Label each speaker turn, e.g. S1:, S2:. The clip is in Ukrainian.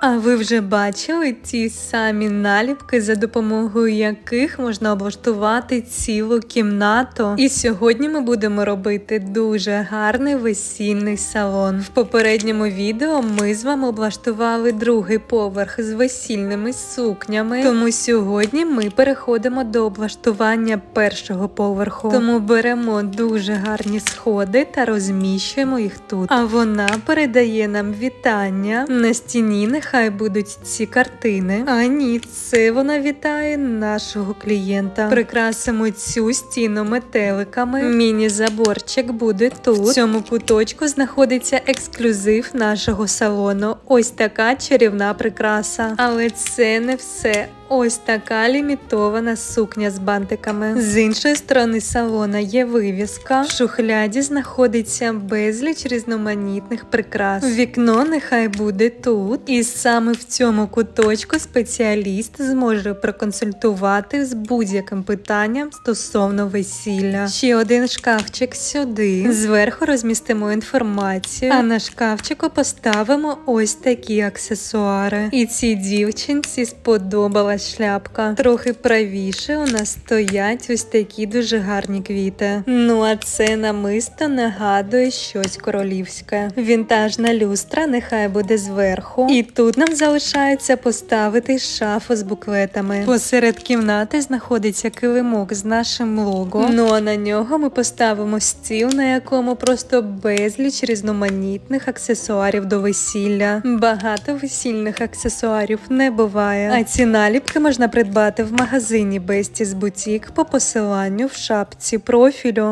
S1: А ви вже бачили ті самі наліпки, за допомогою яких можна облаштувати цілу кімнату? І сьогодні ми будемо робити дуже гарний весільний салон. В попередньому відео ми з вами облаштували другий поверх з весільними сукнями. Тому сьогодні ми переходимо до облаштування першого поверху. Тому беремо дуже гарні сходи та розміщуємо їх тут. А вона передає нам вітання на стіні. Нехай будуть ці картини. А ні, це вона вітає нашого клієнта. Прикрасимо цю стіну метеликами. Міні-заборчик буде тут. В цьому куточку знаходиться ексклюзив нашого салону. Ось така чарівна прикраса. Але це не все. Ось така лімітована сукня з бантиками. З іншої сторони салона є вивіска. В шухляді знаходиться безліч різноманітних прикрас. Вікно нехай буде тут. І саме в цьому куточку спеціаліст зможе проконсультувати з будь-яким питанням стосовно весілля. Ще один шкафчик сюди. Зверху розмістимо інформацію, а на шкафчику поставимо ось такі аксесуари. І цій дівчинці сподобалась шляпка. Трохи правіше у нас стоять ось такі дуже гарні квіти. Ну а це намисто нагадує щось королівське. Вінтажна люстра нехай буде зверху. І тут нам залишається поставити шафу з буклетами. Посеред кімнати знаходиться килимок з нашим лого. Ну а на нього ми поставимо стіл, на якому просто безліч різноманітних аксесуарів до весілля. Багато весільних аксесуарів не буває. А ці наліпки можна придбати в магазині Besties Boutique по посиланню в шапці профілю.